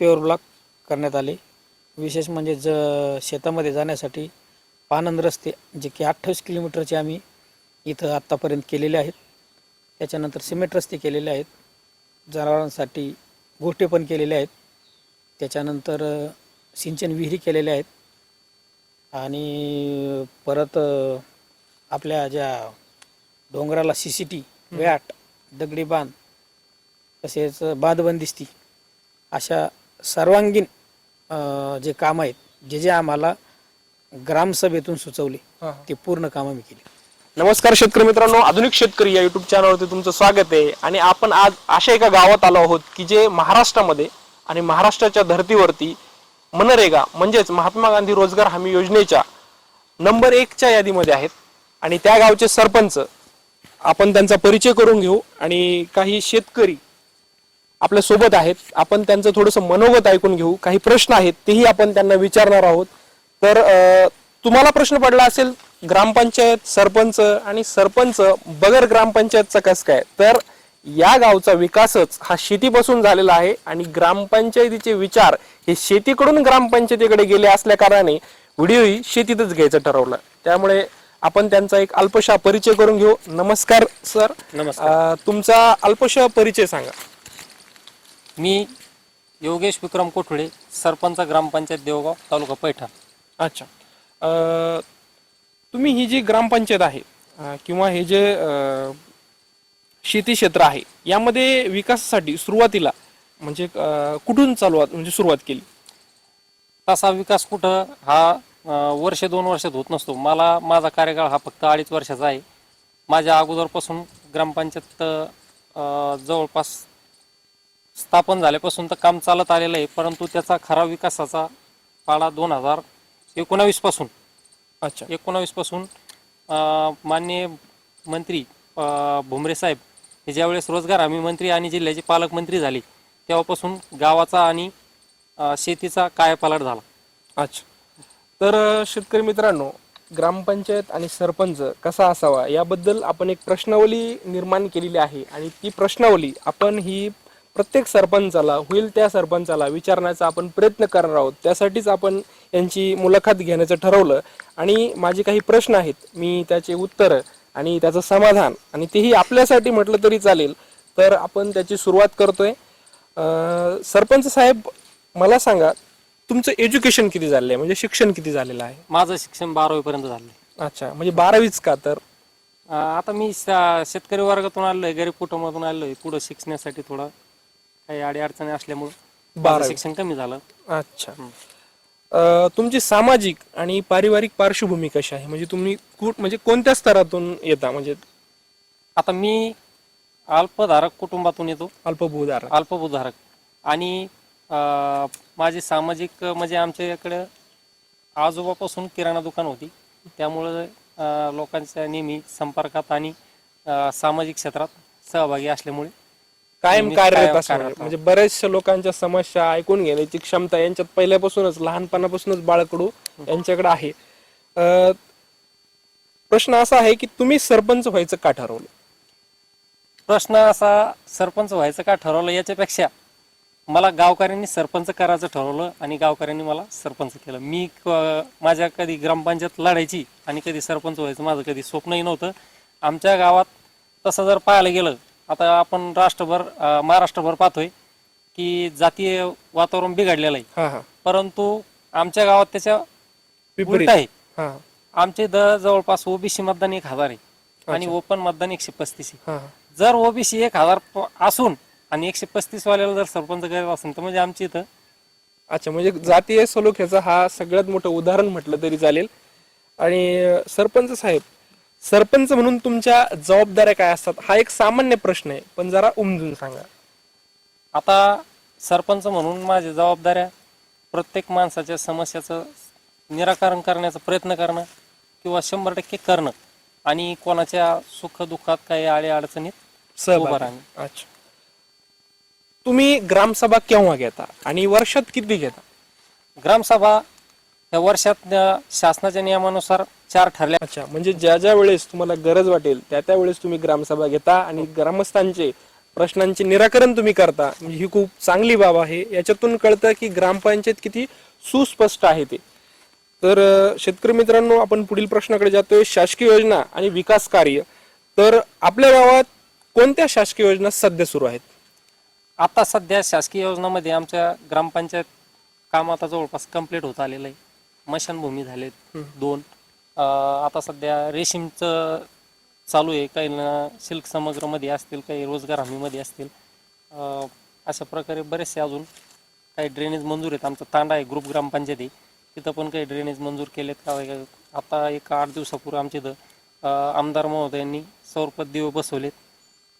Paver block करण्यात आले. विशेष म्हणजे ज शेतामध्ये जाण्यासाठी पानंद रस्ते जे की अठ्ठावीस किलोमीटरचे आम्ही इथं आत्तापर्यंत केलेले आहेत. त्याच्यानंतर सिमेंट रस्ते केलेले आहेत. जनावरांसाठी गोठे पण केलेले आहेत. त्याच्यानंतर सिंचन विहिरी केलेल्या आहेत. आणि परत आपल्या ज्या डोंगराला सी सी टी व्याट दगडी बांध तसेच बांधबंदिस्ती अशा सर्वांगीण अ, जे कामं आहेत जे जे आम्हाला ग्रामसभेतून सुचवले ते पूर्ण कामं मी केली. नमस्कार शेतकरी मित्रांनो आधुनिक शेतकरी या युट्यूब चॅनलवरती तुमचं स्वागत आहे. आणि आपण आज अशा एका गावात आलो आहोत की जे महाराष्ट्रामध्ये आणि महाराष्ट्राच्या धर्तीवरती मनरेगा म्हणजेच महात्मा गांधी रोजगार हमी योजनेच्या नंबर एकच्या यादीमध्ये आहेत. आणि त्या गावचे सरपंच आपण त्यांचा परिचय करून घेऊ. आणि काही शेतकरी आपल्यासोबत आहेत. आपण त्यांचं थोडंसं मनोगत ऐकून घेऊ. काही प्रश्न आहेत तेही आपण त्यांना विचारणार आहोत. तर तुम्हाला प्रश्न पडला असेल ग्रामपंचायत सरपंच आणि सरपंच बगर ग्रामपंचायतचा कस काय? तर या गावचा विकासच हा शेतीपासून झालेला आहे आणि ग्रामपंचायतीचे विचार हे शेतीकडून ग्रामपंचायतीकडे गेले असल्या कारणाने व्हिडिओही शेतीतच घ्यायचं ठरवलं. त्यामुळे आपण त्यांचा एक अल्पशा परिचय करून घेऊ. नमस्कार सर. नमस्कार. तुमचा अल्पशा परिचय सांगा. मी योगेश विक्रम कोठुळे सरपंच ग्रामपंचायत देवगाव तालुका पैठण. अच्छा. अ, तुम्ही ही जी ग्रामपंचायत आहे अ, किंवा हे जे अ, शेती क्षेत्र आहे यामध्ये विकासासाठी सुरुवातीला म्हणजे अ, कुठून चालू म्हणजे सुरुवात केली? तसा विकास कुठं हा अं, वर्ष दोन वर्षात होत नसतो. मला माझा कार्यकाळ हा फक्त अडीच वर्षाचा आहे. माझ्या अगोदरपासून ग्रामपंचायत अं, जवळपास स्थापन झाल्यापासून तर काम चालत आलेलं आहे परंतु त्याचा खरा विकासाचा पाडा दोन हजार एकोणावीसपासून. अच्छा. एकोणावीसपासून अं, माननीय मंत्री भुमरे साहेब हे ज्यावेळेस रोजगार हमी मंत्री आणि जिल्ह्याचे पालकमंत्री झाले तेव्हापासून गावाचा आणि शेतीचा कायापालट झाला. अच्छा. तर शेतकरी मित्रांनो ग्रामपंचायत आणि सरपंच कसा असावा याबद्दल आपण एक प्रश्नावली निर्माण केलेली आहे आणि ती प्रश्नावली आपण ही प्रत्येक सरपंचाला होईल त्या सरपंचाला विचारण्याचा आपण प्रयत्न करणार आहोत. त्यासाठीच आपण यांची मुलाखत घेण्याचं ठरवलं. आणि माझे काही प्रश्न आहेत. मी त्याचे उत्तर आणि त्याचं समाधान आणि तेही आपल्यासाठी म्हटलं तरी चालेल. तर आपण त्याची सुरुवात करतोय. सरपंच साहेब मला सांगा तुमचं एज्युकेशन किती झालेलं आहे? म्हणजे शिक्षण किती झालेलं आहे? माझं शिक्षण बारावीपर्यंत झालं अच्छा म्हणजे बारावीच का तर? आता मी श- शेतकरी वर्गातून आलो आहे गरीब कुटुंबातून आलो आहे पुढं शिक्षणासाठी थोडं काही अडीअडचणी असल्यामुळं माझं बारावी. शिक्षण कमी झालं. अच्छा. अ, तुमची सामाजिक आणि पारिवारिक पार्श्वभूमी कशी आहे? म्हणजे तुम्ही कुठ म्हणजे कोणत्या स्तरातून येता? म्हणजे आता मी अल्पधारक कुटुंबातून येतो. अल्पभूधार अल्पभूधारक. आणि अं, माझी सामाजिक म्हणजे आमच्या इकडं आजोबापासून किराणा दुकान होती. त्यामुळं अं, लोकांच्या नेहमी संपर्कात आणि अं, सामाजिक क्षेत्रात सहभागी असल्यामुळे कायम कार्यरत असणार म्हणजे बऱ्याचशा लोकांच्या समस्या ऐकून घेण्याची क्षमता यांच्यात पहिल्यापासूनच लहानपणापासूनच बाळकडू यांच्याकडे आहे. अ, प्रश्न असा आहे की तुम्ही सरपंच व्हायचं का ठरवलं? प्रश्न असा सरपंच व्हायचं का ठरवलं याच्यापेक्षा मला गावकऱ्यांनी सरपंच करायचं ठरवलं आणि गावकऱ्यांनी मला सरपंच केलं. मी क- माझ्या कधी ग्रामपंचायत लढायची आणि कधी सरपंच व्हायचं माझं कधी स्वप्नही नव्हतं. आमच्या गावात तसं जर पाहायला गेलं आता आपण राष्ट्रभर अं, महाराष्ट्रभर पाहतोय की जातीय वातावरण बिघडलेलं आहे. हा हा. परंतु आमच्या गावात त्याच्या विपरीत. उलट आहे. हा. आमचे दर जवळपास ओबीसी मतदान एक हजार आहे आणि ओपन मतदान एकशे पस्तीस आहे. हा हा. जर ओबीसी एक हजार प- असून आणि एकशे पस्तीस वाल्याला जर सरपंच करायचं असेल तर म्हणजे आमची इथं अच्छा म्हणजे जातीय सलोख्याचा हा सगळ्यात मोठं उदाहरण म्हटलं तरी चालेल. आणि अं, सरपंच साहेब सरपंच म्हणून तुमच्या जबाबदाऱ्या काय असतात? हा एक सामान्य प्रश्न आहे. पण जरा उमजून सांगा. आता सरपंच म्हणून माझ्या जबाबदाऱ्या प्रत्येक माणसाच्या समस्याचं निराकरण करण्याचा प्रयत्न करणं किंवा शंभर टक्के करणं आणि कोणाच्या सुख दुःखात काही आडे अडचणीत सहभाग. राहणे. अच्छा. तुम्ही ग्रामसभा केव्हा घेता आणि वर्षात किती घेता? ग्रामसभा या वर्षात अं, शासनाच्या नियमानुसार चार ठरल्या. अच्छा म्हणजे ज्या ज्या वेळेस तुम्हाला गरज वाटेल त्या त्या वेळेस तुम्ही ग्रामसभा घेता आणि ग्रामस्थांचे प्रश्नांचे निराकरण तुम्ही करता. म्हणजे ही खूप चांगली बाब आहे. याच्यातून कळतं की ग्रामपंचायत किती सुस्पष्ट आहे ते. तर अ, शेतकरी मित्रांनो आपण पुढील प्रश्नाकडे जातोय. शासकीय योजना आणि विकास कार्य. तर आपल्या गावात कोणत्या शासकीय योजना सध्या सुरू आहेत? आता सध्या शासकीय योजनामध्ये आमच्या ग्रामपंचायत काम आता जवळपास कंप्लीट होत आलेलं आहे. मशानभूमी झालेत. दोन. अं, आता सध्या रेशीमचं चालू आहे. काही ना सिल्क समग्रमध्ये असतील काही रोजगार हमीमध्ये असतील. अं, अशा प्रकारे बरेचसे अजून काही ड्रेनेज मंजूर आहेत. आमचा तांडा आहे ग्रुप ग्रामपंचायत तिथं पण काही ड्रेनेज मंजूर केलेत. का वगैरे. आता एक आठ दिवसापूर्वी आमच्या इथं अं, आमदार महोदयांनी सौरपत दिवे बसवलेत.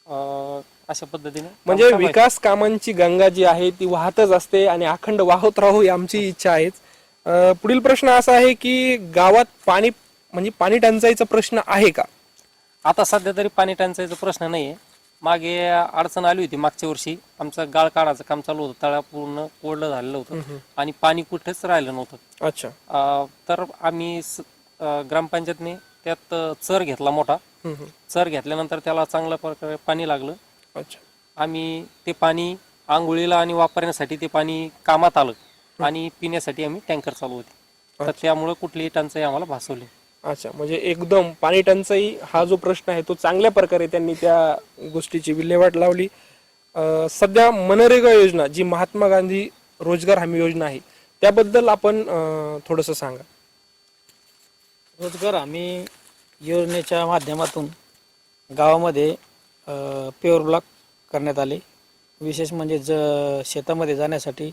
अं, अशा पद्धतीने म्हणजे. विकास कामांची गंगा जी आहे ती वाहतच असते आणि अखंड वाहत राहू ही आमची इच्छा आहेच. अ, पुढील प्रश्न असा आहे की गावात पाणी म्हणजे पाणी टंचाईचा प्रश्न आहे का? आता सध्या तरी पाणी टंचाईचा प्रश्न नाहीये. मागे अडचण आली होती मागच्या वर्षी. आमचं गाळ काढायचं काम चालू होतं. तळा पूर्ण कोरडं झालेलं होतं. आणि पाणी कुठेच राहिलं नव्हतं. अच्छा. अं, तर आम्ही स- अं, ग्रामपंचायतने त्यात अं, चर घेतला मोठा. हम्म, हम्म. चर घेतल्यानंतर त्याला चांगल्या प्रकारे पाणी लागलं. अच्छा. आम्ही ते पाणी आंघोळीला आणि वापरण्यासाठी ते पाणी कामात आलं. आणि पिण्यासाठी आम्ही टँकर चालू होते. तर त्यामुळे कुठलीही टंचाई आम्हाला भासवली अच्छा म्हणजे एकदम पाणी टंचाई हा जो प्रश्न आहे तो चांगल्या प्रकारे त्यांनी त्या गोष्टीची विल्हेवाट लावली. अ, सध्या मनरेगा योजना जी महात्मा गांधी रोजगार हमी योजना आहे त्याबद्दल आपण थोडस सांगा. रोजगार हमी योजनेच्या माध्यमातून गावामध्ये प्युअर ब्लॉक करण्यात आले. विशेष म्हणजे ज शेतामध्ये जाण्यासाठी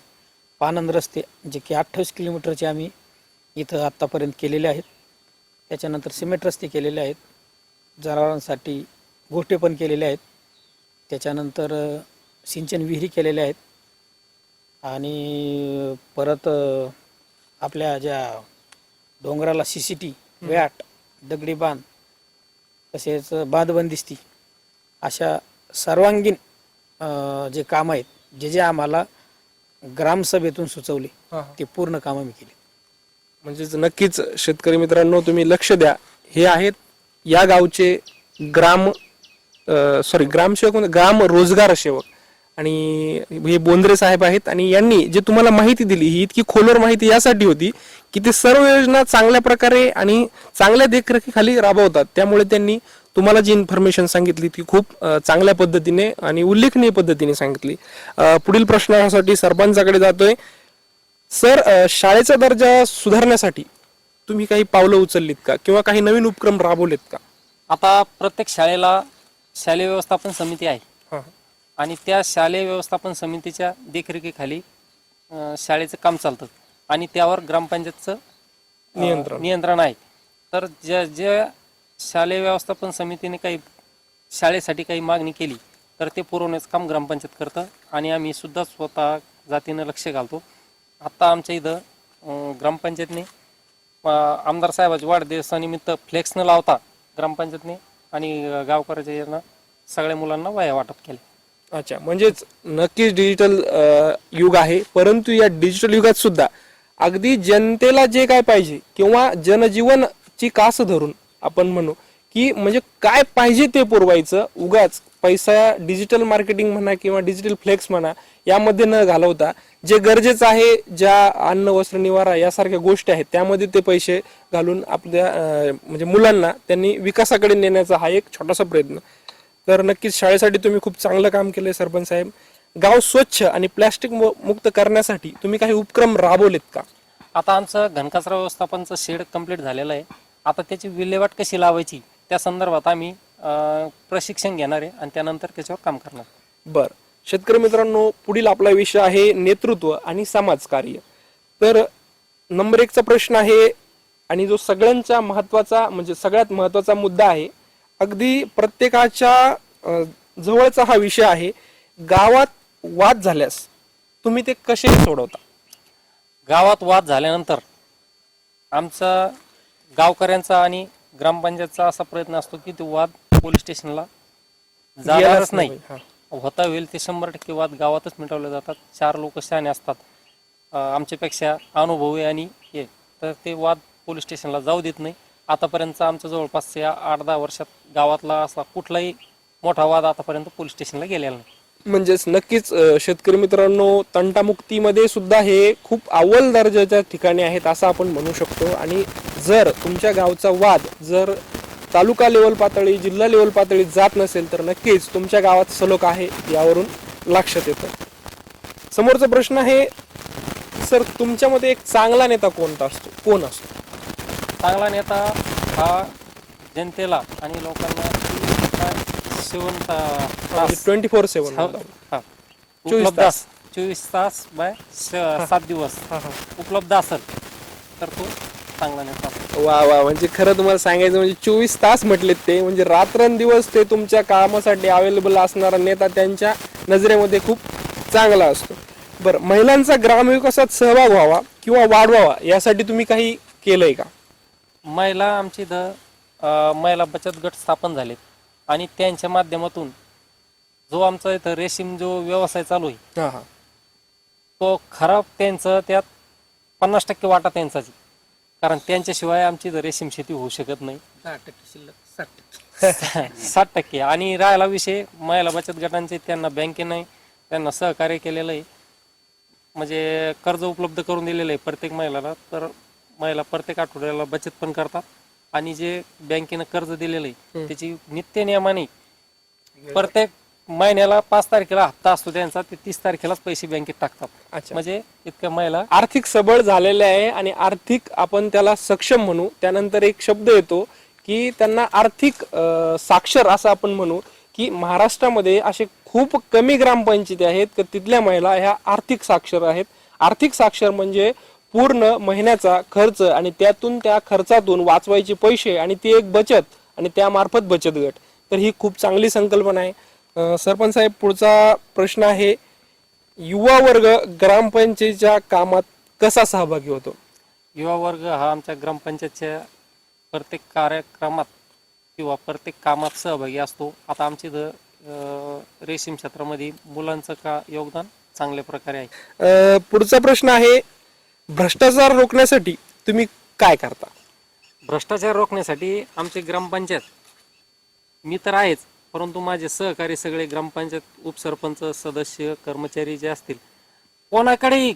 पानंद रस्ते जे की अठ्ठावीस किलोमीटरचे आम्ही इथं आत्तापर्यंत केलेले आहेत. त्याच्यानंतर सिमेंट रस्ते केलेले आहेत. जनावरांसाठी गोठे पण केलेले आहेत. त्याच्यानंतर सिंचन विहिरी केलेल्या आहेत. आणि परत आपल्या ज्या डोंगराला सी सी टी व्याट दगडी बांध तसेच बांधबंदिस्ती अशा सर्वांगीण जे काम आहेत जे जे आम्हाला ग्रामसभेतून सुचवले. ते पूर्ण कामं मी केली. म्हणजेच नक्कीच शेतकरी मित्रांनो तुम्ही लक्ष द्या. हे आहेत या गावचे ग्राम सॉरी ग्रामसेवक म्हणजे ग्राम रोजगार सेवक. आणि हे बोंद्रे साहेब आहेत आणि यांनी जे तुम्हाला माहिती दिली ही इतकी खोलवर माहिती यासाठी होती की ते सर्व योजना चांगल्या प्रकारे आणि चांगल्या देखरेखीखाली राबवतात. त्यामुळे त्यांनी तुम्हाला जी इन्फॉर्मेशन सांगितली ती खूप चांगल्या पद्धतीने आणि उल्लेखनीय पद्धतीने सांगितली. पुढील प्रश्नासाठी सरपंचाकडे जातोय. सर शाळेचा दर्जा सुधारण्यासाठी तुम्ही काही पावलं उचललीत का? किंवा काही नवीन उपक्रम राबवलेत का? आता प्रत्येक शाळेला शालेय व्यवस्थापन समिती आहे. हा. आणि त्या शालेय व्यवस्थापन समितीच्या देखरेखीखाली शाळेचं काम चालतं. आणि त्यावर ग्रामपंचायतचं नियंत्रण. नियंत्रण आहे. तर ज्या ज्या शालेय व्यवस्थापन समितीने काही शाळेसाठी काही मागणी केली तर ते पुरवण्याचं काम ग्रामपंचायत करतं आणि आम्ही सुद्धा स्वतः जातीनं लक्ष घालतो. आत्ता आमच्या इथं ग्रामपंचायतने आमदार साहेबाच्या वाढदिवसानिमित्त फ्लेक्स न लावता ग्रामपंचायतने आणि गावकऱ्याच्या सगळ्या मुलांना वया वाटप केले. अच्छा म्हणजेच नक्कीच डिजिटल युग आहे परंतु या डिजिटल युगात सुद्धा अगदी जनतेला जे काय पाहिजे किंवा जनजीवनची कास धरून आपण म्हणू की म्हणजे काय पाहिजे ते पुरवायचं? उगाच पैसा डिजिटल मार्केटिंग म्हणा किंवा डिजिटल फ्लेक्स म्हणा यामध्ये न घालवता जे गरजेचं आहे ज्या अन्न वस्त्र निवारा यासारख्या गोष्टी आहेत त्यामध्ये ते पैसे घालून आपल्या म्हणजे मुलांना त्यांनी विकासाकडे नेण्याचा हा एक छोटासा प्रयत्न. तर नक्कीच शाळेसाठी तुम्ही खूप चांगलं काम केलंय सरपंच साहेब. गाव स्वच्छ आणि प्लॅस्टिक मु- मुक्त करण्यासाठी तुम्ही काही उपक्रम राबवलेत का? आता आमचं घनकचरा व्यवस्थापनचं शेड कंप्लीट झालेलं आहे. आता त्याची विल्हेवाट कशी लावायची? त्या संदर्भात आम्ही अं, प्रशिक्षण घेणार आहे आणि त्यानंतर त्याच्यावर काम करणार. बर. शेतकरी मित्रांनो पुढील आपला विषय आहे नेतृत्व आणि समाजकार्य तर नंबर एकचा प्रश्न आहे आणि जो सगळ्यांचा महत्त्वाचा म्हणजे सगळ्यात महत्त्वाचा मुद्दा आहे अगदी प्रत्येकाच्या अं, जवळचा हा विषय आहे गावात वाद झाल्यास तुम्ही ते कसे सोडवता? गावात वाद झाल्यानंतर आमचा गावकऱ्यांचा आणि ग्रामपंचायतचा असा प्रयत्न असतो की तो वाद पोलीस स्टेशनला जाणारच नाही. हा. होता होईल ते शंभर टक्के वाद गावातच मिटवले जातात. चार लोक शहाणे असतात. अं, आमच्यापेक्षा अनुभवी आणि हे. तर ते वाद पोलीस स्टेशनला जाऊ देत नाही. आतापर्यंत आमचं जवळपास या आठ दहा वर्षात गावातला असा कुठलाही मोठा वाद आतापर्यंत पोलीस स्टेशनला गेलेला नाही. म्हणजेच नक्कीच शेतकरी मित्रांनो तंटामुक्तीमध्ये सुद्धा हे खूप अव्वल दर्जाच्या ठिकाणी आहेत असं आपण म्हणू शकतो. आणि जर तुमच्या गावचा वाद जर तालुका लेवल पातळी जिल्हा लेवल पातळी जात नसेल तर नक्कीच तुमच्या गावात सलोख आहे यावरून लक्षात येतं. समोरचा प्रश्न आहे सर तुमच्यामध्ये एक चांगला नेता कोणता असतो? कोण असतो? चांगला नेता हा जनतेला आणि लोकांना तास ट्वेंटी फोर सेवन हा. चोवीस उपलब्ध तास. चोवीस तास बाय सात दिवस. उपलब्ध असेल. तर तो चांगला नेता. वा वा म्हणजे खरं तुम्हाला सांगायचं म्हणजे चोवीस तास म्हटलेत ते. म्हणजे रात्रंदिवस ते तुमच्या कामासाठी अवेलेबल असणारा नेता त्यांच्या नजरेमध्ये खूप चांगला असतो. बरं महिलांचा ग्रामविकासात सहभाग व्हावा किंवा वाढवावा यासाठी तुम्ही काही केलंय का? महिला आमची इथं महिला बचत गट स्थापन झालेत. आणि त्यांच्या माध्यमातून जो आमचा इथं रेशीम जो व्यवसाय चालू आहे हा हा. तो खराब त्यांचं त्यात पन्नास टक्के वाटा त्यांचाच आहे. कारण त्यांच्याशिवाय आमची इथं रेशीम शेती होऊ शकत नाही. दहा टक्के शिल्लक साठ टक्के. साठ टक्के. आणि राहिला विषय महिला बचत गटांचे त्यांना बँकेने त्यांना सहकार्य केलेलं आहे. म्हणजे कर्ज उपलब्ध करून दिलेलं आहे प्रत्येक महिलाला तर महिला प्रत्येक आठवड्याला बचत पण करतात. आणि जे बँकेनं कर्ज दिलेलं आहे त्याची नित्य नियमाने प्रत्येक महिन्याला पाच तारखेला हप्ता असतो त्यांचा ते तीस तारखेलाच पैसे बँकेत टाकतात. म्हणजे इतक्या महिला आर्थिक सबळ झालेले आहे आणि आर्थिक आपण त्याला सक्षम म्हणू. त्यानंतर एक शब्द येतो की त्यांना आर्थिक साक्षर असं आपण म्हणू की महाराष्ट्रामध्ये असे खूप कमी ग्रामपंचायती आहेत की तिथल्या महिला ह्या आर्थिक साक्षर आहेत. आर्थिक साक्षर म्हणजे पूर्ण महिन्याचा खर्च आणि त्यातून त्या खर्चातून वाचवायचे पैसे आणि ती एक बचत आणि त्यामार्फत बचत गट. तर ही खूप चांगली संकल्पना आहे. सरपंच साहेब पुढचा प्रश्न आहे युवा वर्ग ग्रामपंचायतीच्या कामात कसा सहभागी होतो? युवा वर्ग हा आमच्या ग्रामपंचायतच्या प्रत्येक कार्यक्रमात किंवा प्रत्येक कामात सहभागी असतो. आता अं, रेशीम क्षेत्रामध्ये मुलांचं का योगदान चांगल्या प्रकारे आहे? पुढचा प्रश्न आहे भ्रष्टाचार रोखण्यासाठी तुम्ही काय करता? भ्रष्टाचार रोखण्यासाठी आमची ग्रामपंचायत मी तर आहेच परंतु माझे सहकारी सगळे ग्रामपंचायत उपसरपंच सदस्य कर्मचारी जे असतील कोणाकडेही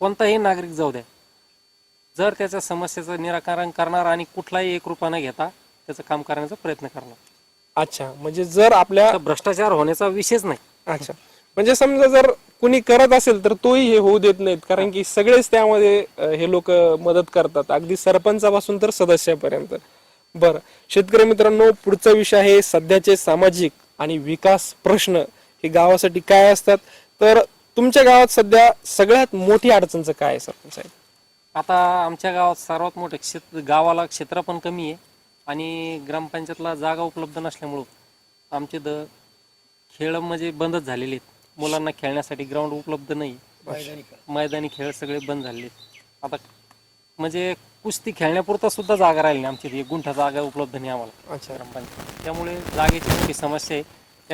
कोणताही नागरिक जाऊ द्या. जर त्याच्या समस्येचं निराकरण करणार आणि कुठलाही एक रुपया न घेता त्याचं काम करण्याचा प्रयत्न करणार. अच्छा म्हणजे जर आपल्या तर भ्रष्टाचार होण्याचा विषयच नाही. अच्छा. म्हणजे समजा जर कुणी करत असेल तर तोही हे होऊ देत नाहीत. कारण की सगळेच त्यामध्ये हे लोक मदत करतात. अगदी सरपंचापासून तर सदस्यापर्यंत. बरं. शेतकरी मित्रांनो पुढचा विषय आहे सध्याचे सामाजिक आणि विकास प्रश्न. हे गावासाठी काय असतात? तर तुमच्या गावात सध्या सगळ्यात मोठी अडचणचं काय आहे सरपंच साहेब? आता आमच्या गावात सर्वात मोठं क्षेत्र गावाला क्षेत्र पण कमी आहे. आणि ग्रामपंचायतला जागा उपलब्ध नसल्यामुळं आमचे द खेळ म्हणजे बंदच झालेले आहेत. मुलांना खेळण्यासाठी ग्राउंड उपलब्ध नाही. मैदानी खेळ. मैदानी खेळ सगळे बंद झाले. आता म्हणजे कुस्ती खेळण्यापुरता सुद्धा जागा राहिली नाही आमची. एक गुंठा जागा उपलब्ध नाही आम्हाला. अच्छा. ग्रामपंचायत. त्यामुळे जागेची मोठी समस्या आहे.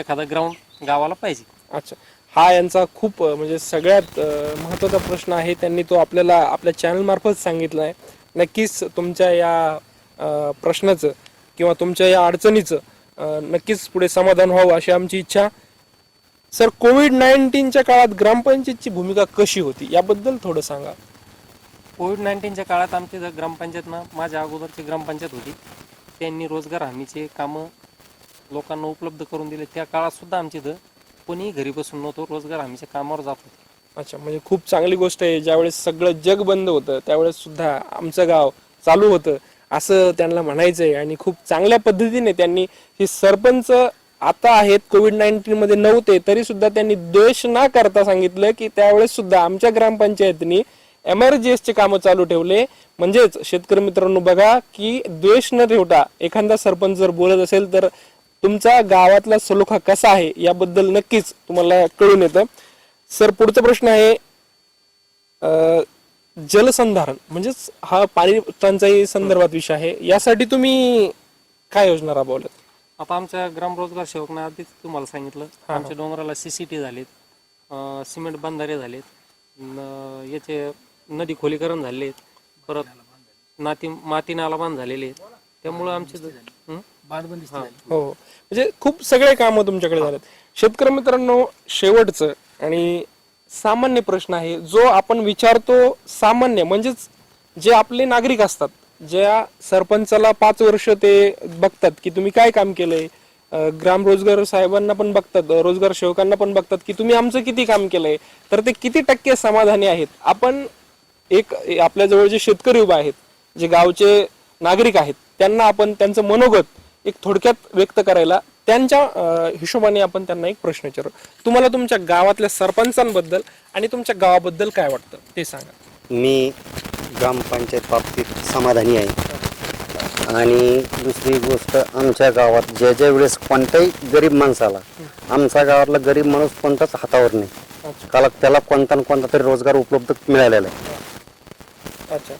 एखादा ग्राउंड गावाला पाहिजे. अच्छा. हा यांचा खूप अं, म्हणजे सगळ्यात अं, महत्त्वाचा प्रश्न आहे. त्यांनी तो आपल्याला आपल्या चॅनल मार्फत सांगितला आहे. नक्कीच तुमच्या या अं, प्रश्नाचं किंवा तुमच्या या अडचणीचं अं, नक्कीच पुढे समाधान व्हावं अशी आमची इच्छा. सर कोविड नाईन्टीनच्या काळात ग्रामपंचायतची भूमिका कशी होती? याबद्दल थोडं सांगा. कोविड नाईन्टीनच्या काळात आमची जर ग्रामपंचायतनं माझ्या अगोदरची ग्रामपंचायत होती त्यांनी रोजगार हमीचे कामं लोकांना उपलब्ध करून दिले. त्या काळात सुद्धा आमची इथं कोणीही घरी बसून नव्हतं रोजगार हमीच्या कामावर जात होते. अच्छा म्हणजे खूप चांगली गोष्ट आहे. ज्यावेळेस सगळं जग बंद होतं त्यावेळेस सुद्धा आमचं गाव चालू होतं असं त्यांना म्हणायचं आहे आणि खूप चांगल्या पद्धतीने त्यांनी हे सरपंच आता आहेत कोविड नाईन्टीन मध्ये नव्हते तरी सुद्धा त्यांनी द्वेष न करता सांगितलं की त्यावेळेस सुद्धा आमच्या ग्रामपंचायतीनी एमआरजीएसचे कामं चालू ठेवले. म्हणजेच शेतकरी मित्रांनो बघा की द्वेष न ठेवता एखादा सरपंच जर बोलत असेल तर तुमचा गावातला सलोखा कसा आहे याबद्दल नक्कीच तुम्हाला कळून येतं. सर पुढचा प्रश्न आहे जलसंधारण म्हणजेच हा पाणी टंचाई संदर्भात विषय आहे. यासाठी तुम्ही काय योजना राबवल्यात? आता आमच्या ग्राम रोजगार सेवकनं आधीच तुम्हाला सांगितलं आमच्या डोंगराला सीसीटी झालेत अं, सिमेंट बंधारे झालेत न- याचे नदी खोलीकरण झाले परत नाती माती नाला बांध झालेले आहेत. त्यामुळं आमचे हं? हो. म्हणजे खूप सगळे कामं तुमच्याकडे झालेत. शेतकरी मित्रांनो शेवटचं आणि सामान्य प्रश्न आहे जो आपण विचारतो सामान्य म्हणजेच जे आपले नागरिक असतात ज्या सरपंचाला पाच वर्ष ते बघतात की तुम्ही काय काम केलंय ग्राम रोजगार साहेबांना पण बघतात रोजगार सेवकांना पण बघतात की तुम्ही आमचं किती काम केलंय तर ते किती टक्के समाधानी आहेत. आपण एक आपल्याजवळ जे शेतकरी उभे आहेत जे गावचे नागरिक आहेत त्यांना आपण त्यांचं मनोगत एक थोडक्यात व्यक्त करायला त्यांच्या हिशोबाने आपण त्यांना एक प्रश्न विचारू. तुम्हाला तुमच्या गावातल्या सरपंचांबद्दल आणि तुमच्या गावाबद्दल काय वाटतं ते सांगा. मी ग्रामपंचायत बाबतीत समाधानी आहे. आणि दुसरी गोष्ट आमच्या गावात ज्या ज्या वेळेस कोणत्याही गरीब माणसाला आमच्या गावातला गरीब माणूस कोणताच हातावर नाही. काला त्याला कोणता ना कोणता तरी रोजगार उपलब्ध मिळालेला आहे. अच्छा.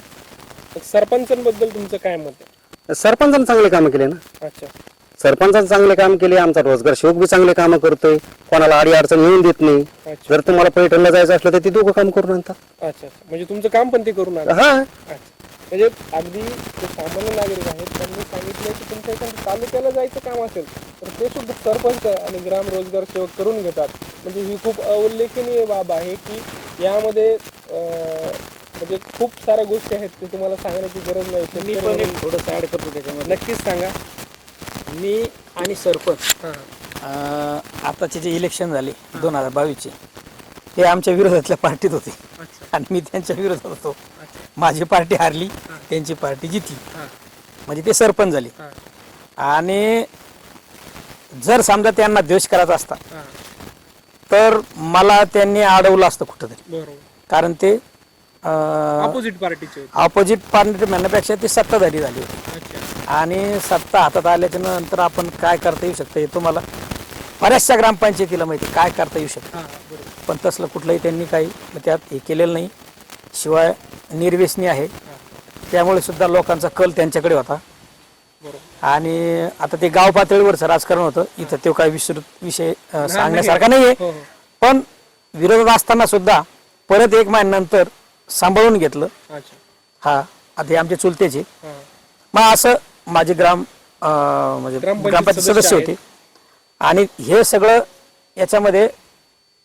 सरपंचांबद्दल तुमचं काय मत आहे? सरपंचाने चांगले कामं केले ना. अच्छा. सरपंचाने चांगले काम केले आमचा रोजगार सेवक बी चांगले कामं करतोय. कोणाला आडी अडचण येऊन देत नाही. अच्छा. जर तुम्हाला पैठणला जायचं असलं तर ते दोघं काम करून आणतात. अच्छा अच्छा. म्हणजे तुमचं काम पण ते करून हा. म्हणजे अगदी जे सामान्य नागरिक आहेत त्यांनी सांगितलं की तुमच्या इथं तालुक्याला जायचं काम असेल तर ते सुद्धा सरपंच आणि ग्राम रोजगार सेवक करून घेतात. म्हणजे ही खूप अवलेखनीय बाब आहे की यामध्ये अं, म्हणजे खूप साऱ्या गोष्टी आहेत ते तुम्हाला सांगण्याची गरज नाही. मी पण एक थोडंसं ऍड करतो त्याच्यामध्ये. नक्कीच सांगा. मी आणि सरपंच. अं, आताचे जे इलेक्शन झाले दोन हजार बावीसचे ते आमच्या विरोधातल्या पार्टीत होते. अच्छा. आणि मी त्यांच्या विरोधात होतो. माझी पार्टी हारली त्यांची पार्टी जिंकली हां. म्हणजे ते सरपंच झाले. हां. आणि जर समजा त्यांना द्वेष करायचा असता हां. तर मला त्यांनी अडवलं असतं कुठंतरी. बरोबर. कारण ते ऑपोजिट पार्टीचे होते. ऑपोजिट पार्टी म्हणण्यापेक्षा ते सत्ताधारी झाली होती. अच्छा. आणि सत्ता हातात आल्याच्यानंतर आपण काय करता येऊ शकतं हे तुम्हाला बऱ्याचशा ग्रामपंचायतीला माहिती आहे. काय करता येऊ शकतं? हां बरोबर. पण तसलं कुठलंही त्यांनी काही त्यात हे केलेलं नाही. शिवाय निर्व्यसनी आहे. त्यामुळे सुद्धा लोकांचा कल त्यांच्याकडे होता. बरोबर. आणि आता ते गाव पातळीवरचं राजकारण होतं. इथं तो काही विस्तृत विषय अं, सांगण्यासारखा नाहीये. हो हो. पण विरोधात असताना सुद्धा परत एक महिन्यानंतर सांभाळून घेतलं. अच्छा. हा आता हे आमचे चुलतेचे. हां. मग असं माझे ग्राम अं, म्हणजे ग्रामपंचायत ग्रामपंचायत सदस्य सदस्य होते. आणि हे सगळं याच्यामध्ये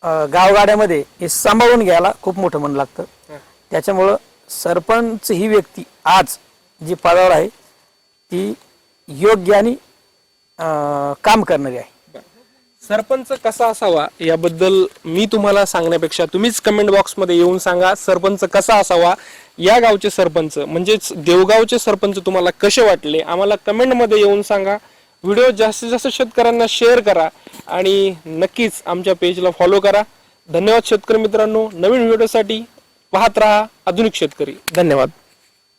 अं, गावगाड्यामध्ये हे सांभाळून घ्यायला खूप मोठं मन लागतं. हां. त्याच्यामुळं सरपंच ही व्यक्ती आज जी पदावर आहे ती योग्य आणि अं, काम करणारी आहे. सरपंच कसा असावा याबद्दल मी तुम्हाला सांगण्यापेक्षा तुम्हीच कमेंट बॉक्समध्ये येऊन सांगा सरपंच कसा असावा या गावचे सरपंच म्हणजेच देवगावचे सरपंच तुम्हाला कसे वाटले आम्हाला कमेंटमध्ये येऊन सांगा. व्हिडिओ जास्तीत जास्त शेतकऱ्यांना शेअर करा आणि नक्कीच आमच्या पेजला फॉलो करा. धन्यवाद शेतकरी मित्रांनो. नवीन व्हिडिओसाठी पाहत राहा आधुनिक शेतकरी. धन्यवाद.